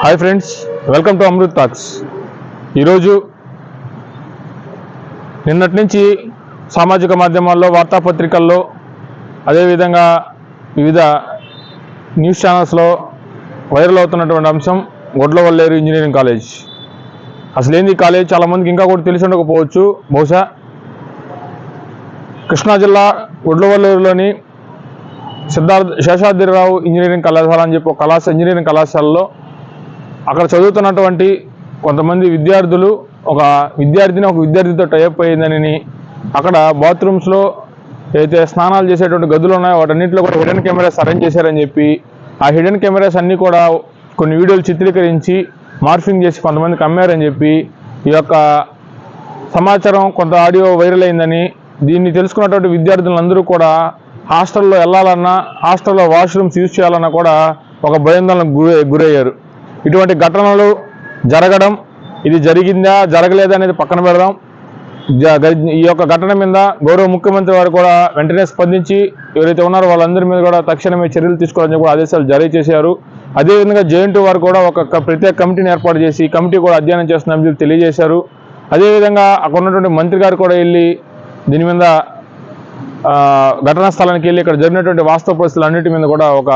Hi friends welcome to Amrit talks ఈరోజు నిన్నటి నుంచి సామాజిక మాధ్యమాల్లో వార్తాపత్రికల్లో అదేవిధంగా వివిధ న్యూస్ ఛానల్స్లో వైరల్ అవుతున్నటువంటి అంశం గొడ్లవల్లేరు ఇంజనీరింగ్ కాలేజ్. అసలు ఏంది ఈ కాలేజ్? చాలామందికి ఇంకా కూడా తెలిసి ఉండకపోవచ్చు. బహుశా కృష్ణా జిల్లా గొడ్లవల్లేరులోని సిద్ధార్థ శేషాద్రిరావు ఇంజనీరింగ్ కళాశాల అని చెప్పి ఒక కళాశాల ఇంజనీరింగ్ కళాశాలలో అక్కడ చదువుతున్నటువంటి కొంతమంది విద్యార్థులు ఒక విద్యార్థిని ఒక విద్యార్థితో టైప్ అయ్యిందని అక్కడ బాత్రూమ్స్లో అయితే స్నానాలు చేసేటువంటి గదులు ఉన్నాయో వాటన్నింటిలో కూడా హిడెన్ కెమెరాస్ అరేంజ్ చేశారని చెప్పి ఆ హిడెన్ కెమెరాస్ అన్నీ కూడా కొన్ని వీడియోలు చిత్రీకరించి మార్ఫింగ్ చేసి కొంతమందికి అమ్మారని చెప్పి ఈ యొక్క సమాచారం కొంత ఆడియో వైరల్ అయిందని దీన్ని తెలుసుకున్నటువంటి విద్యార్థులందరూ కూడా హాస్టల్లో వెళ్ళాలన్నా హాస్టల్లో వాష్రూమ్స్ యూజ్ చేయాలన్నా కూడా ఒక భయాందోళనకు గురి గురయ్యారు. ఇటువంటి ఘటనలు జరగడం ఇది జరిగిందా జరగలేదా అనేది పక్కన పెడదాం. జ- ఈ యొక్క ఘటన మీద గౌరవ ముఖ్యమంత్రి వారు కూడా వెంటనే స్పందించి ఎవరైతే ఉన్నారో వాళ్ళందరి మీద కూడా తక్షణమే చర్యలు తీసుకోవాలని కూడా ఆదేశాలు జారీ చేశారు. అదేవిధంగా జేఎన్టీ వారు కూడా ఒక ప్రత్యేక కమిటీని ఏర్పాటు చేసి కమిటీ కూడా అధ్యయనం చేస్తున్నామని చెప్పి తెలియజేశారు. అదేవిధంగా అక్కడ ఉన్నటువంటి మంత్రి గారు కూడా వెళ్ళి దీని మీద ఘటనా స్థలానికి వెళ్ళి ఇక్కడ జరిగినటువంటి వాస్తవ పరిస్థితులు అన్నిటి మీద కూడా ఒక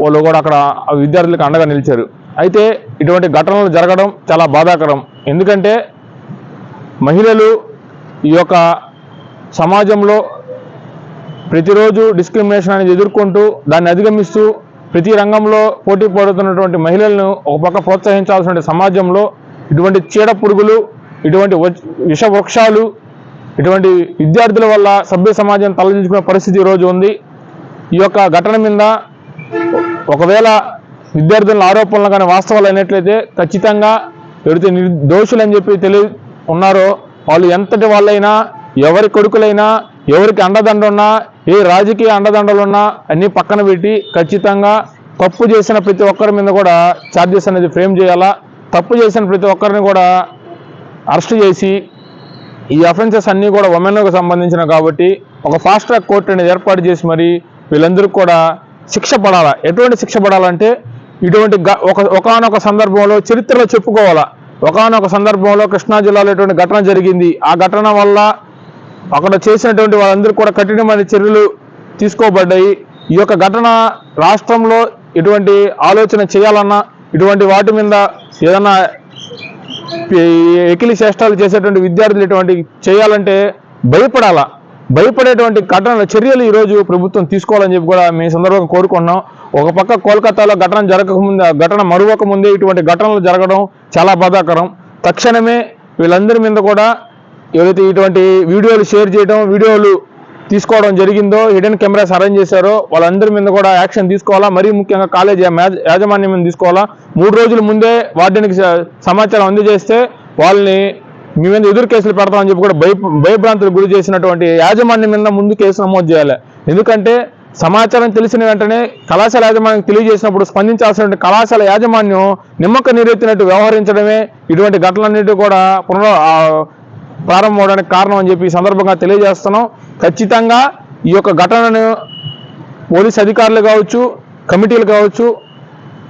వాళ్ళు కూడా అక్కడ ఆ విద్యార్థులకు అండగా నిలిచారు. అయితే ఇటువంటి ఘటనలు జరగడం చాలా బాధాకరం. ఎందుకంటే మహిళలు ఈ యొక్క సమాజంలో ప్రతిరోజు డిస్క్రిమినేషన్ అనేది ఎదుర్కొంటూ దాన్ని అధిగమిస్తూ ప్రతి రంగంలో పోటీ పడుతున్నటువంటి మహిళలను ఒక పక్క ప్రోత్సహించాల్సిన సమాజంలో ఇటువంటి చీడ పురుగులు ఇటువంటి వచ్- విషవృక్షాలు ఇటువంటి విద్యార్థుల వల్ల సభ్య సమాజం తలదించుకునే పరిస్థితి ఈరోజు ఉంది. ఈ యొక్క ఘటన మీద ఒకవేళ విద్యార్థుల ఆరోపణలు కానీ వాస్తవాలు అయినట్లయితే ఖచ్చితంగా ఎవరైతే నిర్దోషులు అని చెప్పి తెలి ఉన్నారో వాళ్ళు ఎంతటి వాళ్ళైనా ఎవరి కొడుకులైనా ఎవరికి అండదండ ఉన్నా ఏ రాజకీయ అండదండలు ఉన్నా అన్ని పక్కన పెట్టి ఖచ్చితంగా తప్పు చేసిన ప్రతి ఒక్కరి మీద కూడా ఛార్జెస్ అనేది ఫ్రేమ్ చేయాలా? తప్పు చేసిన ప్రతి ఒక్కరిని కూడా అరెస్ట్ చేసి ఈ అఫెన్సెస్ అన్నీ కూడా ఉమెన్కు సంబంధించిన కాబట్టి ఒక ఫాస్ట్ ట్రాక్ కోర్టు అనేది ఏర్పాటు చేసి మరి వీళ్ళందరికీ కూడా శిక్ష పడాలా? ఎటువంటి శిక్ష పడాలంటే ఇటువంటి ఒక ఒకనొక సందర్భంలో చరిత్రలో చెప్పుకోవాలా? ఒకనొక సందర్భంలో కృష్ణా జిల్లాలో ఇటువంటి ఘటన జరిగింది? ఆ ఘటన వల్ల అక్కడ చేసినటువంటి వాళ్ళందరూ కూడా కఠినమైన చర్యలు తీసుకోబడ్డాయి. ఈ యొక్క ఘటన రాష్ట్రంలో ఇటువంటి ఆలోచన చేయాలన్నా ఇటువంటి వాటి మీద ఏదన్నా ఎకిలి చేష్టాలు చేసేటువంటి విద్యార్థులు ఇటువంటి చేయాలంటే భయపడాలా? భయపడేటువంటి ఘటనల చర్యలు ఈరోజు ప్రభుత్వం తీసుకోవాలని చెప్పి కూడా మీ సందర్భంగా కోరుకున్నాం ఒక పక్క కోల్కతాలో ఘటన జరగకముందే ఘటన మరువక ముందే ఇటువంటి ఘటనలు జరగడం చాలా బాధాకరం. తక్షణమే వీళ్ళందరి మీద కూడా ఏదైతే ఇటువంటి వీడియోలు షేర్ చేయడం వీడియోలు తీసుకోవడం జరిగిందో హిడెన్ కెమెరాస్ అరేంజ్ చేశారో వాళ్ళందరి మీద కూడా యాక్షన్ తీసుకోవాలా? మరీ ముఖ్యంగా కాలేజ్ యాజమాన్యం మీద తీసుకోవాలా? మూడు రోజుల ముందే వార్డెన్కి సమాచారం అందజేస్తే వాళ్ళని మీ మీద ఎదురు కేసులు పెడతామని చెప్పి కూడా భయ భయభ్రాంతులు గురి చేసినటువంటి యాజమాన్యం మీద ముందు కేసు నమోదు చేయాలి. ఎందుకంటే సమాచారం తెలిసిన వెంటనే కళాశాల యాజమాన్యం తెలియజేసినప్పుడు స్పందించాల్సిన కళాశాల యాజమాన్యం నిమ్మక నీరెత్తినట్టు వ్యవహరించడమే ఇటువంటి ఘటనలన్నిటి కూడా పునర ప్రారంభం అవడానికి కారణం అని చెప్పి ఈ సందర్భంగా తెలియజేస్తున్నాం. ఖచ్చితంగా ఈ యొక్క ఘటనను పోలీస్ అధికారులు కావచ్చు కమిటీలు కావచ్చు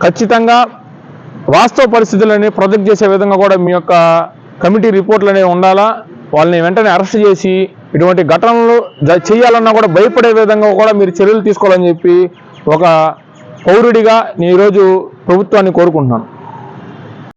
ఖచ్చితంగా వాస్తవ పరిస్థితులని ప్రొజెక్ట్ చేసే విధంగా కూడా మీ యొక్క కమిటీ రిపోర్ట్లు అనేవి ఉండాలా? వాళ్ళని వెంటనే అరెస్ట్ చేసి ఇటువంటి ఘటనలు జ- చేయాలన్నా కూడా భయపడే విధంగా కూడా మీరు చర్యలు తీసుకోవాలని చెప్పి ఒక పౌరుడిగా నేను ఈరోజు ప్రభుత్వాన్ని కోరుకుంటున్నాను.